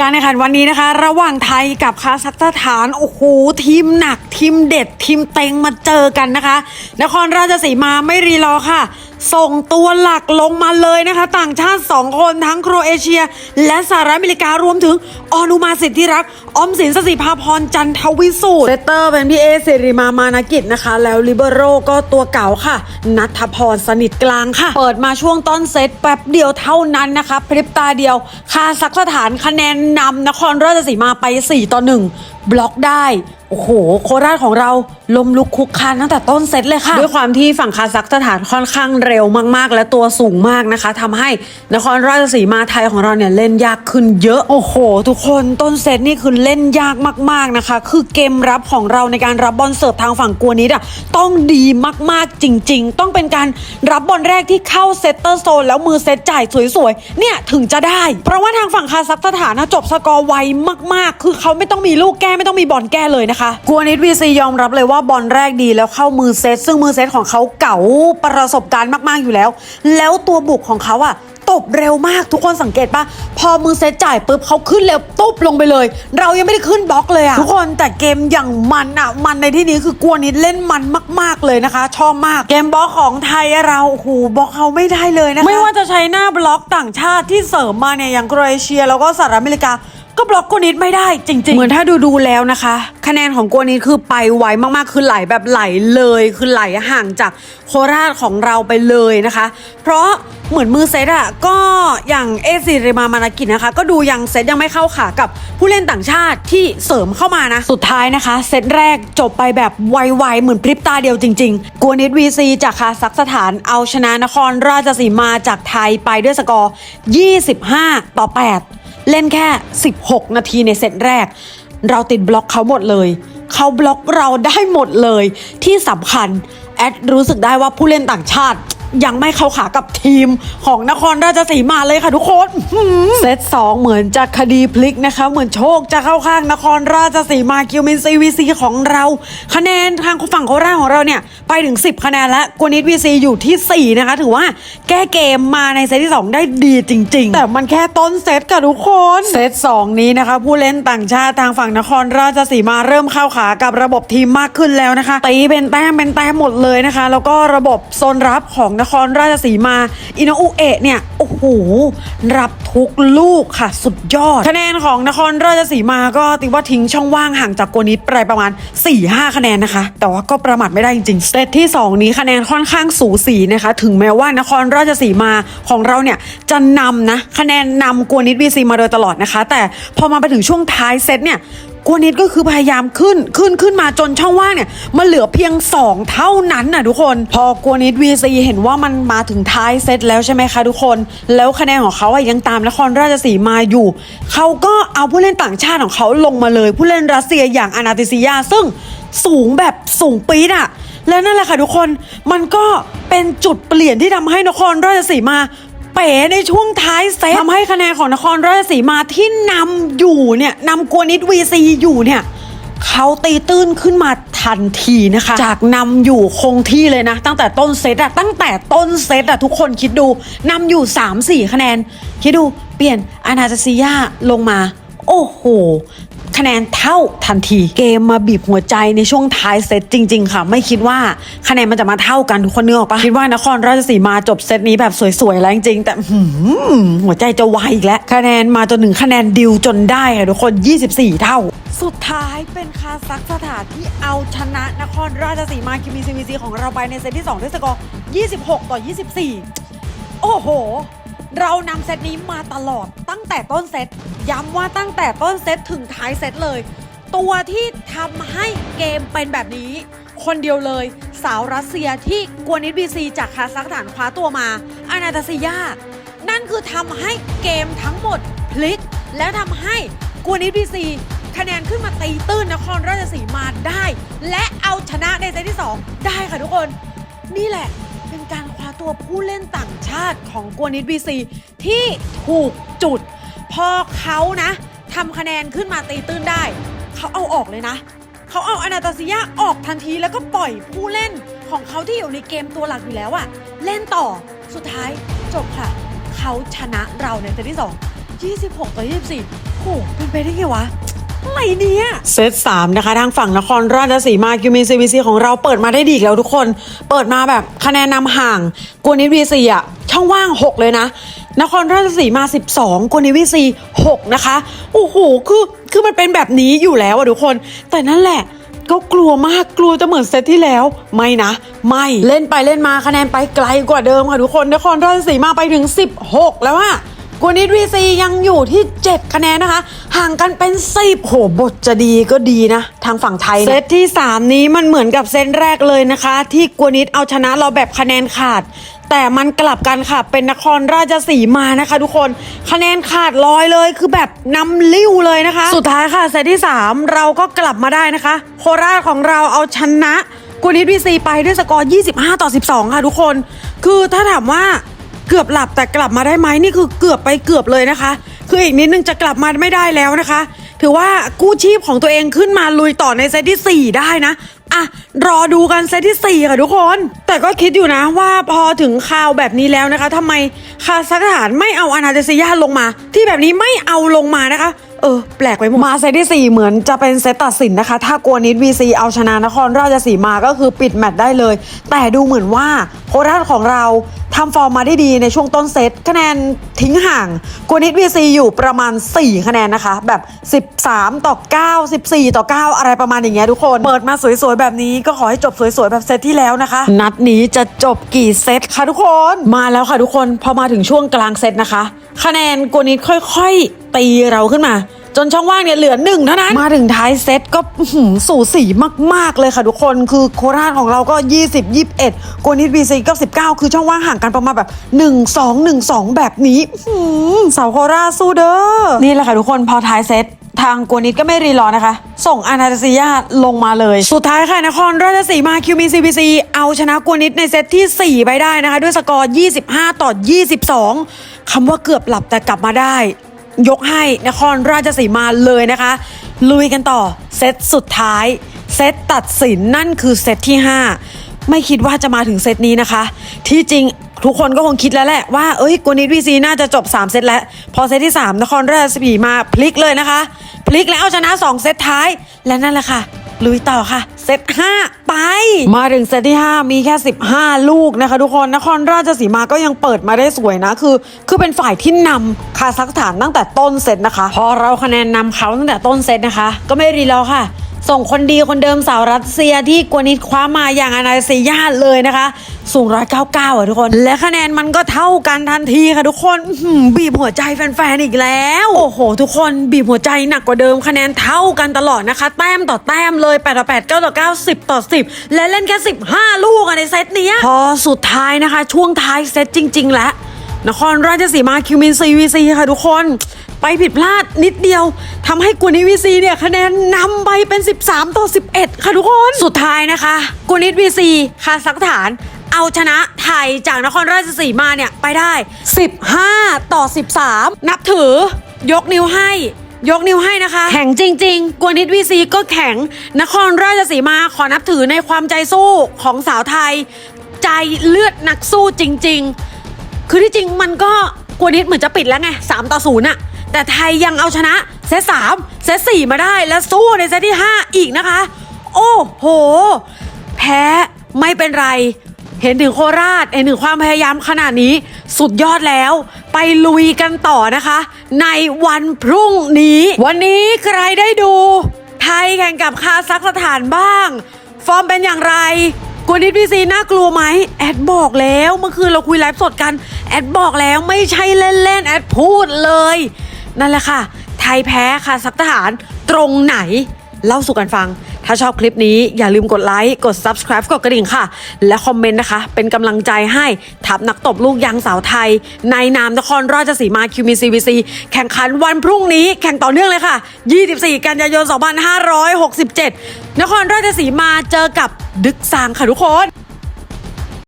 การแข่งขันวันนี้นะคะ ระหว่างไทยกับคาซัคสถานโอ้โหทีมหนักทีมเด็ดทีมเต็งมาเจอกันนะคะ นครราชสีมาไม่รีรอค่ะ ส่งตัวหลักลงมาเลยนะคะ ต่างชาติ 2 คนทั้งโครเอเชีย และสหรัฐอเมริการวมถึงออนุมาสิทธิรัก อมสินสศิภาพรจันทวิสูตรเซตเตอร์เป็นพี่เอสิริมามานากิจนะคะ แล้วลิเบโรก็ตัวเก่าค่ะ นัทพรสนิทกลางค่ะ เปิดมาช่วงต้นเซตแป๊บเดียวเท่านั้นนะคะพริบตาเดียว คาซัคสถานคะแนนนำนครราชสีมาไป 4 ต่อ 1 บล็อกได้ โอ้โห โคราชของเราลมลุกคุกคานตั้งแต่ต้นเซตเลยค่ะ ด้วยความที่ฝั่งคาซัคสถานค่อนข้างเร็วมากๆ และตัวสูงมากนะคะทำให้นครราชสีมาไทยของเราเนี่ยเล่นยากขึ้นเยอะโอ้โห ทุกคนต้นเซตนี่คือเล่นยากมากๆนะคะ คือเกมรับของเราในการรับบอลเสิร์ฟทางฝั่งกัวนิดอะต้องดีมากๆจริง ๆ ต้องเป็นการรับบอลแรกที่เข้าเซตเตอร์โซนแล้วมือเซตจ่ายสวยๆเนี่ยถึงจะได้ เพราะว่าทางฝั่งคาซัคสถานนะจบสกอร์ไวมากๆ คือเขาไม่ต้องมีลูกแก้ไม่ต้องมีบอลแก้เลยนะคะกัวนิดวีซียอมรับเลยว่าบอลแรกดีแล้วเข้ามือเซตซึ่งมือเซตของเขาเก่าประสบการณ์มากๆอยู่แล้ว แล้วตัวบุกของเขาอะตบเร็วมากทุกคนสังเกตปะพอมือเซตจ่ายปุ๊บเขาขึ้นเร็วตุ๊บลงไปเลย เรายังไม่ได้ขึ้นบล็อกเลยอะทุกคนแต่เกมอย่างมันอะมันในที่นี้คือกลัวนิดเล่นมันมาก ๆเลยนะคะ ชอบมากเกมบล็อกของไทยเราโอ้โหบล็อกเขาไม่ได้เลยนะคะไม่ว่าจะใช้หน้าบล็อกต่างชาติที่เสริมมาเนี่ยอย่างโครเอเชียแล้วก็สหรัฐอเมริกา ก็บล็อกโกนิดไม่ได้จริง ๆ เหมือนถ้าดูดูๆแล้วนะคะ คะแนนของโกนิดคือไปไวมากๆ คือไหลแบบไหลเลยคือไหลห่างจากโคราชของเราไปเลยนะคะ เพราะเหมือนมือเซตอะก็อย่างเอซิริมามานากินะคะ ก็ดูยังเซตยังไม่เข้าขากับผู้เล่นต่างชาติที่เสริมเข้ามานะ สุดท้ายนะคะ เซตแรกจบไปแบบไวๆ เหมือนพริบตาเดียวจริงๆ กัวนิดวีซีจากคาซัคสถานเอาชนะนครราชสีมาจากไทยไปด้วยสกอร์ 25 ต่อ 8 เล่นแค่ 16 นาทีในเซตแรก เราติดบล็อกเขาหมดเลย เขาบล็อกเราได้หมดเลย ที่สำคัญ แอดรู้สึกได้ว่าผู้เล่นต่างชาติ ยังไม่เข้าขากับทีมของนครราชสีมาเลยค่ะทุกคนอื้อหือเซตสองเหมือนจะคดีพลิกนะคะ เหมือนโชคจะเข้าข้างนครราชสีมาคิวมินซีวีซีของเรา คะแนนทางฝั่งโคราชของเราเนี่ย ไปถึง 10 คะแนนแล้วกวนิดวีซีอยู่ที่ 4 นะคะ ถือว่าแก้เกมมาในเซตที่ 2 ได้ดีจริง ๆ แต่มันแค่ต้นเซตค่ะทุกคน เซต2 นี้นะคะ ผู้เล่นต่างชาติทางฝั่งนครราชสีมาเริ่มเข้าขากับระบบทีมมากขึ้นแล้วนะคะตีเป็นแต้มเป็นแต้มหมดเลยนะคะ แล้วก็ระบบโซนรับของนครราชสีมา อินโนอุเอะเนี่ย โอ้โห รับทุกลูกค่ะ สุดยอด คะแนนของนครราชสีมาก็ติว่าทิ้งช่องว่างห่างจากโกนิดไปประมาณ 4-5 คะแนนนะคะ แต่ว่าก็ประมาทไม่ได้จริงๆเซตที่ 2 นี้คะแนนค่อนข้างสูสีนะคะ ถึงแม้ว่านครราชสีมาของเราเนี่ยจะนำนะคะแนนนำโกนิดวีซีมาโดยตลอดนะคะ แต่พอมาไปถึงช่วงท้ายเซตเนี่ย กัวนิดก็คือพยายามขึ้นขึ้นขึ้นมาจนช่องว่างเนี่ยมันเหลือเพียง 2 เท่านั้นน่ะทุกคน พอกัวนิด VC เห็นว่ามันมาถึงท้ายเซตแล้วใช่ไหมคะทุกคน แล้วคะแนนของเขาอะยังตามนครราชสีมาอยู่ เขาก็เอาผู้เล่นต่างชาติของเขาลงมาเลย ผู้เล่นรัสเซียอย่างอนาติซิยา ซึ่งสูงแบบสูงปี๊ดอะและนั่นแหละค่ะทุกคนมันก็เป็นจุดเปลี่ยนที่ทำให้นครราชสีมา เป๋ในช่วงท้ายเซตทำให้คะแนนของนครราชสีมาที่นำอยู่เนี่ยนำกวนิดวีซีอยู่เนี่ยเขาตีตื้นขึ้นมาทันทีนะคะ จากนำอยู่คงที่เลยนะ ตั้งแต่ต้นเซตอะตั้งแต่ต้นเซตอะทุกคนคิดดูนำอยู่ 3-4 คะแนน คิดดูเปลี่ยนอานาตาซิยาลงมา โอ้โห คะแนนเท่าทันที เกมมาบีบหัวใจในช่วงท้ายเซตจริง ๆ ค่ะ ไม่คิดว่าคะแนนมันจะมาเท่ากันทุกคนเนื้ออกปะคิดว่านครราชสีมาจบเซตนี้แบบสวยๆแล้วจริงๆแต่หหัวใจจะวายอีกแล้วคะแนนมาจนถึงคะแนนดิวจนได้ค่ะทุกคน 24 เท่า สุดท้ายเป็นคาซัคสถานที่เอาชนะนครราชสีมาคิมีซีวีซีของเราไปในเซตที่2ด้วยสกอร์ 26 ต่อ 24 โอ้โห เรานำเซตนี้มาตลอดตั้งแต่ต้นเซตย้ำว่าตั้งแต่ต้นเซตถึงท้ายเซตเลย ตัวที่ทำให้เกมเป็นแบบนี้ คนเดียวเลยสาวรัสเซียที่กวนิดบีซีจากคาซัคสถานคว้าตัวมาอานาตาซิยา นั่นคือทำให้เกมทั้งหมดพลิก แล้วทำให้กวนิดบีซีคะแนนขึ้นมาตีตื้นนครราชสีมาได้ และเอาชนะในเซตที่ 2 ได้ค่ะทุกคน นี่แหละ การคว้าตัวผู้เล่นต่างชาติของกัวนิดบีซีที่ถูกจุด พอเขานะทำคะแนนขึ้นมาตีตื้นได้ เขาเอาออกเลยนะ เขาเอาอนาตาซิยาออกทันทีแล้วก็ปล่อยผู้เล่นของเขาที่อยู่ในเกมตัวหลักอยู่แล้วอะเล่นต่อสุดท้ายจบค่ะ เขาชนะเราในเซตที่ 2 26 ต่อ 24โอ้เป็นไปได้ไงวะ อะไรเนี่ยเซตสามนะคะ ทางฝั่งนครราชสีมาคิวมินซีวีซีของเราเปิดมาได้ดีอีกแล้วทุกคน เปิดมาแบบคะแนนนำห่างกวนิวีซีอะช่องว่าง 6 เลยนะ นครราชสีมา 12กวนิวีซี6นะคะโอ้โหคือคือมันเป็นแบบนี้อยู่แล้วอะทุกคน แต่นั่นแหละก็กลัวมากกลัวจะเหมือนเซตที่แล้ว ไม่นะ ไม่เล่นไปเล่นมาคะแนนไปไกลกว่าเดิมค่ะทุกคนนครราชสีมาไปถึง 16 แล้วอะ กวนิดวีซียังอยู่ที่ 7 คะแนนนะคะ ห่างกันเป็น10โหบทจะดีก็ดีนะ ทางฝั่งไทยเซตที่ 3 นี้มันเหมือนกับเซตแรกเลยนะคะ ที่กวนิดเอาชนะเราแบบคะแนนขาด แต่มันกลับกันค่ะ เป็นนครราชสีมานะคะ ทุกคนคะแนนขาดลอยเลยคือแบบนำลิ้วเลยนะคะ สุดท้ายค่ะเซตที่ 3 เราก็กลับมาได้นะคะ โคราชของเราเอาชนะกูนิดวีซีไปด้วยสกอร์ 25 ต่อ 12 ค่ะทุกคน คือถ้าถามว่า เกือบหลับแต่กลับมาได้ไหมนี่คือเกือบไปเกือบเลยนะคะ คืออีกนิดนึงจะกลับมาไม่ได้แล้วนะคะ ถือว่ากู้ชีพของตัวเองขึ้นมาลุยต่อในเซตที่ 4 ได้นะอะรอดูกันเซตที่ 4 ค่ะทุกคน แต่ก็คิดอยู่นะว่าพอถึงข่าวแบบนี้แล้วนะคะทำไมคาซัคสถานไม่เอาอนาเดซิยาลงมา ที่แบบนี้ไม่เอาลงมานะคะเออแปลกไปหมดมาเซตที่ 4 เหมือนจะเป็นเซตตัดสินนะคะ ถ้ากวนิดวีซีเอาชนะนครราชสีมาก็คือปิดแมตช์ได้เลย แต่ดูเหมือนว่าโคราชของเรา ทำฟอร์มมาได้ดีในช่วงต้นเซตคะแนนทิ้งห่างกวนิดวีซีอยู่ประมาณ 4 คะแนนนะคะ แบบ 13 ต่อ 9 14 ต่อ 9 อะไรประมาณอย่างเงี้ยทุกคน เปิดมาสวยๆ แบบนี้ก็ขอให้จบสวยๆ แบบเซตที่แล้วนะคะ นัดนี้จะจบกี่เซตคะทุกคนมาแล้วค่ะทุกคนพอมาถึงช่วงกลางเซตนะคะ คะแนนกวนิดค่อย ๆ ตีเราขึ้นมา จนช่องว่างเนี่ยเหลือหนึ่งเท่านั้น มาถึงท้ายเซตก็อื้อหือสูสีมาก ๆ เลยค่ะทุกคน คือโคราชของเราก็ 20 21โกนิดบีซีก็19 คือช่องว่างห่างกันประมาณแบบ 1 2 1 2 แบบนี้อื้อหือสาวโคราชสู้เด้อ นี่แหละค่ะทุกคนพอท้ายเซตทางกวนิดก็ไม่รีรอนะคะ ส่งอานาตาซิยาลงมาเลย สุดท้ายค่ะนครราชสีมาคิวมีซีบีซีเอาชนะกวนิดในเซตที่ 4 ไปได้นะคะ ด้วยสกอร์ 25 ต่อ 22 คำว่าเกือบหลับแต่กลับมาได้ ยกให้นครราชสีมาเลยนะคะ ลุยกันต่อ เซตสุดท้าย เซตตัดสินนั่นคือเซตที่ 5 ไม่คิดว่าจะมาถึงเซตนี้นะคะ ที่จริงทุกคนก็คงคิดแล้วแหละว่าเอ้ยกวนิดวีซีน่าจะจบ 3 เซตแล้ว พอเซตที่ 3 นครราชสีมาพลิกเลยนะคะ พลิกแล้วเอาชนะ 2 เซตท้ายและนั่นแหละค่ะ ลุยต่อค่ะ เซต5ไป มาถึงเซตที่ 5 มีแค่ 15 ลูกนะคะ ทุกคนนครราชสีมาก็ยังเปิดมาได้สวยนะ คือ คือเป็นฝ่ายที่นำคาซัคสถานตั้งแต่ต้นเซตนะคะ พอเราคะแนนนำเขาตั้งแต่ต้นเซตนะคะ ก็ไม่รีรอค่ะ ส่งคนดีคนเดิมสาวรัสเซียที่กวนิดคว้ามาอย่างอนาเซียาเลยนะคะ สูง 199 อะทุกคน และคะแนนมันก็เท่ากันทันทีค่ะทุกคนบีบหัวใจแฟนๆอีกแล้ว โอ้โห ทุกคนบีบหัวใจหนักกว่าเดิมคะแนนเท่ากันตลอดนะคะ แต้มต่อแต้มเลย8ต่อ8 9ต่อ9 10 ต่อ 10 และเล่นแค่ 15 ลูกอะในเซตนี้พอสุดท้ายนะคะ ช่วงท้ายเซตจริง ๆ แล้วนครราชสีมาคิวมินซีวีซีค่ะทุกคน ไปผิดพลาดนิดเดียวทำให้กวนิดวีซีเนี่ยคะแนนนำไปเป็น 13 ต่อ 11 ค่ะทุกคน สุดท้ายนะคะกวนิดวีซีคาซัคสถานเอาชนะไทยจากนครราชสีมาเนี่ยไปได้ 15 ต่อ 13 นับถือยกนิ้วให้ยกนิ้วให้นะคะ แข็งจริง ๆ กวนิดวีซีก็แข็ง นครราชสีมาขอนับถือในความใจสู้ของสาวไทย ใจเลือดนักสู้จริง ๆ คือที่จริงมันก็กวนิดเหมือนจะปิดแล้วไง 3 ต่อ0อะ แต่ไทยยังเอาชนะเซตสามเซตสี่มาได้และสู้ในเซตที่ 5 อีกนะคะ โอ้โห แพ้ไม่เป็นไร เห็นถึงโคราชเห็นถึงความพยายามขนาดนี้ สุดยอดแล้ว ไปลุยกันต่อนะคะ ในวันพรุ่งนี้ วันนี้ใครได้ดู ไทยแข่งกับคาซัคสถานบ้าง ฟอร์มเป็นอย่างไรกวนดิพีซีน่ากลัวไหมแอดบอกแล้วเมื่อคืนเราคุยไลฟ์สดกัน แอดบอกแล้วไม่ใช่เล่นๆแอดพูดเลย นั่นแหละค่ะ ไทยแพ้ค่ะสักทหารตรงไหน เล่าสู่กันฟัง ถ้าชอบคลิปนี้อย่าลืมกดไลค์ กด subscribe กดกระดิ่งค่ะ และคอมเมนต์นะคะ เป็นกำลังใจให้ทัพนักตบลูกยางสาวไทย ในนามนครราชสีมาคิวมีซีวีซีแข่งขันวันพรุ่งนี้แข่งต่อเนื่องเลยค่ะ 24 กันยายน 2567 นครราชสีมาเจอกับดึกซางค่ะทุกคน